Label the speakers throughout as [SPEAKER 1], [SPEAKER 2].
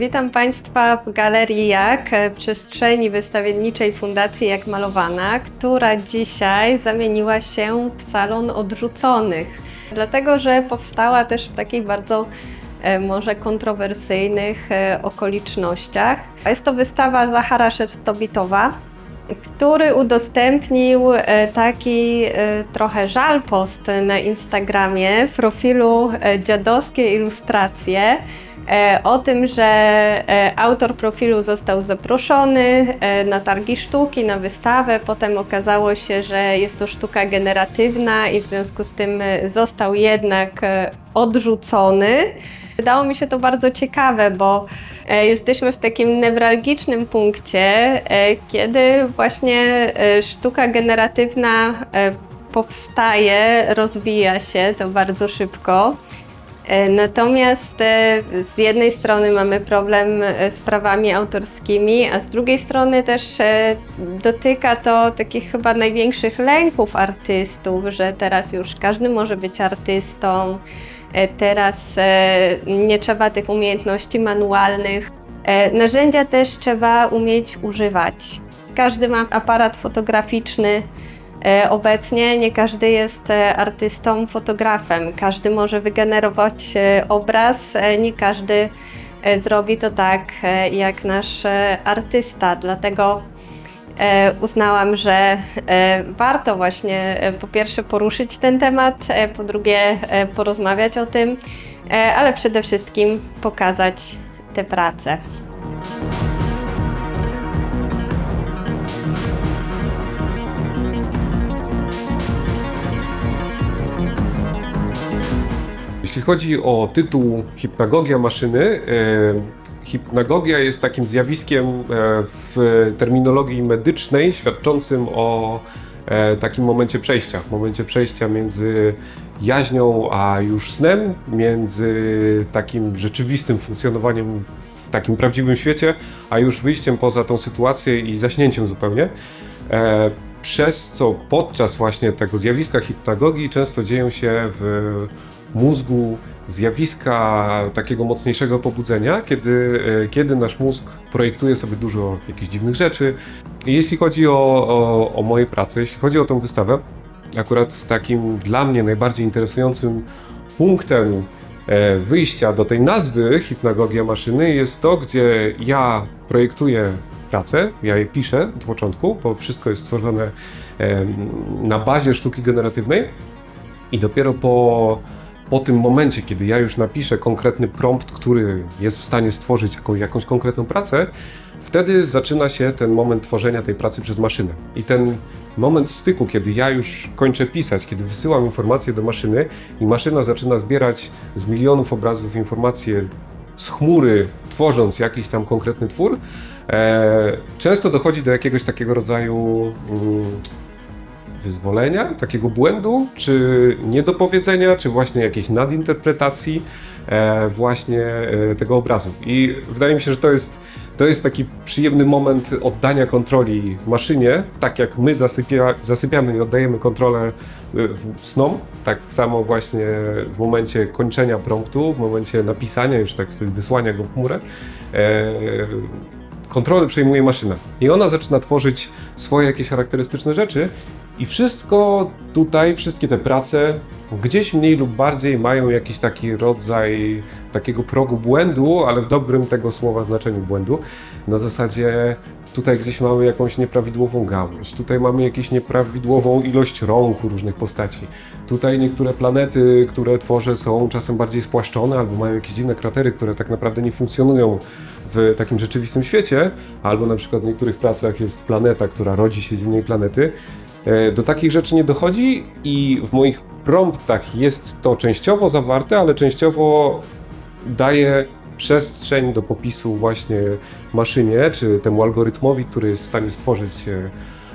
[SPEAKER 1] Witam Państwa w Galerii Jak, e, przestrzeni wystawienniczej Fundacji Jak Malowana, która dzisiaj zamieniła się w salon odrzuconych. Dlatego, że powstała też w takiej bardzo e, może kontrowersyjnych e, okolicznościach. Jest to wystawa Zachara Szerstobitowa, który udostępnił taki trochę żal post na Instagramie w profilu Dziadowskie Ilustracje o tym, że e, autor profilu został zaproszony e, na targi sztuki, na wystawę. Potem okazało się, że jest to sztuka generatywna i w związku z tym e, został jednak e, odrzucony. Wydało mi się to bardzo ciekawe, bo e, jesteśmy w takim newralgicznym punkcie, e, kiedy właśnie e, sztuka generatywna e, powstaje, rozwija się to bardzo szybko. E, Natomiast e, z jednej strony mamy problem e, z prawami autorskimi, a z drugiej strony też dotyka to takich chyba największych lęków artystów, że teraz już każdy może być artystą, teraz nie trzeba tych umiejętności manualnych. Narzędzia też trzeba umieć używać. Każdy ma aparat fotograficzny, Obecnie nie każdy jest e, artystą, fotografem. Każdy może wygenerować e, obraz, e, nie każdy e, zrobi to tak e, jak nasz e, artysta. Dlatego e, uznałam, że e, warto właśnie e, po pierwsze poruszyć ten temat, e, po drugie e, porozmawiać o tym, e, ale przede wszystkim pokazać te prace.
[SPEAKER 2] Jeśli chodzi o tytuł Hipnagogia maszyny, e, hipnagogia jest takim zjawiskiem e, w terminologii medycznej świadczącym o e, takim momencie przejścia. Momencie przejścia między jaźnią a już snem, między takim rzeczywistym funkcjonowaniem w takim prawdziwym świecie, a już wyjściem poza tą sytuację i zaśnięciem zupełnie. Przez co podczas właśnie tego zjawiska hipnagogii często dzieją się w mózgu zjawiska takiego mocniejszego pobudzenia, kiedy, e, kiedy nasz mózg projektuje sobie dużo jakichś dziwnych rzeczy. Jeśli chodzi o, o, o moje prace, jeśli chodzi o tą wystawę, akurat takim dla mnie najbardziej interesującym punktem e, wyjścia do tej nazwy hipnagogia maszyny jest to, gdzie ja projektuję pracę, ja je piszę od początku, bo wszystko jest stworzone na bazie sztuki generatywnej i dopiero po, po tym momencie, kiedy ja już napiszę konkretny prompt, który jest w stanie stworzyć jaką, jakąś konkretną pracę, wtedy zaczyna się ten moment tworzenia tej pracy przez maszynę. I ten moment styku, kiedy ja już kończę pisać, kiedy wysyłam informacje do maszyny i maszyna zaczyna zbierać z milionów obrazów informacje z chmury, tworząc jakiś tam konkretny twór, e, często dochodzi do jakiegoś takiego rodzaju mm, wyzwolenia, takiego błędu, czy niedopowiedzenia, czy właśnie jakiejś nadinterpretacji e, właśnie e, tego obrazu. I wydaje mi się, że to jest, to jest taki przyjemny moment oddania kontroli maszynie, tak jak my zasypia, zasypiamy i oddajemy kontrolę e, w- snom, tak samo właśnie w momencie kończenia promptu, w momencie napisania, już tak wysłania go w chmurę, kontrolę przejmuje maszyna. I ona zaczyna tworzyć swoje jakieś charakterystyczne rzeczy i wszystko tutaj, wszystkie te prace gdzieś mniej lub bardziej mają jakiś taki rodzaj takiego progu błędu, ale w dobrym tego słowa znaczeniu błędu. Na zasadzie tutaj gdzieś mamy jakąś nieprawidłową gałąź, tutaj mamy jakąś nieprawidłową ilość rąk różnych postaci. Tutaj niektóre planety, które tworzę są czasem bardziej spłaszczone albo mają jakieś dziwne kratery, które tak naprawdę nie funkcjonują w takim rzeczywistym świecie, albo na przykład w niektórych pracach jest planeta, która rodzi się z innej planety. E, Do takich rzeczy nie dochodzi i w moich promptach jest to częściowo zawarte, ale częściowo daje przestrzeń do popisu właśnie maszynie, czy temu algorytmowi, który jest w stanie stworzyć,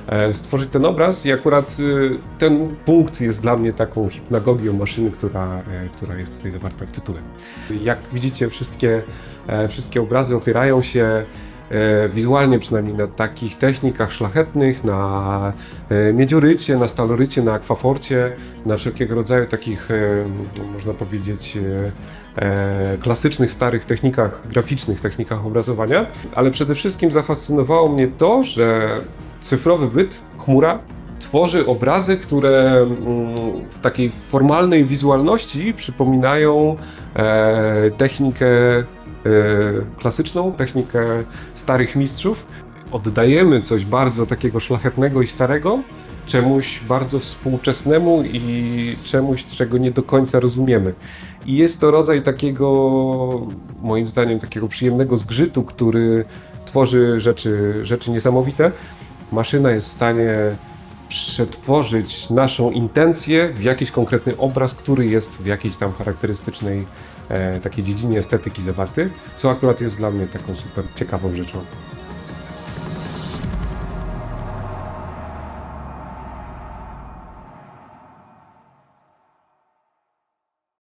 [SPEAKER 2] e, stworzyć ten obraz i akurat e, ten punkt jest dla mnie taką hipnagogią maszyny, która, która jest tutaj zawarta w tytule. Jak widzicie, wszystkie, wszystkie obrazy opierają się wizualnie przynajmniej na takich technikach szlachetnych, na e, miedziorycie, na stalorycie, na akwaforcie, na wszelkiego rodzaju takich, e, można powiedzieć, e, e, klasycznych, starych technikach graficznych, technikach obrazowania, ale przede wszystkim zafascynowało mnie to, że cyfrowy byt, chmura, tworzy obrazy, które mm, w takiej formalnej wizualności przypominają e, technikę e, klasyczną, technikę starych mistrzów. Oddajemy coś bardzo takiego szlachetnego i starego czemuś bardzo współczesnemu i czemuś, czego nie do końca rozumiemy. I jest to rodzaj takiego, moim zdaniem, takiego przyjemnego zgrzytu, który tworzy rzeczy, rzeczy niesamowite. Maszyna jest w stanie przetworzyć naszą intencję w jakiś konkretny obraz, który jest w jakiejś tam charakterystycznej e, takiej dziedzinie estetyki zawarty, co akurat jest dla mnie taką super ciekawą rzeczą.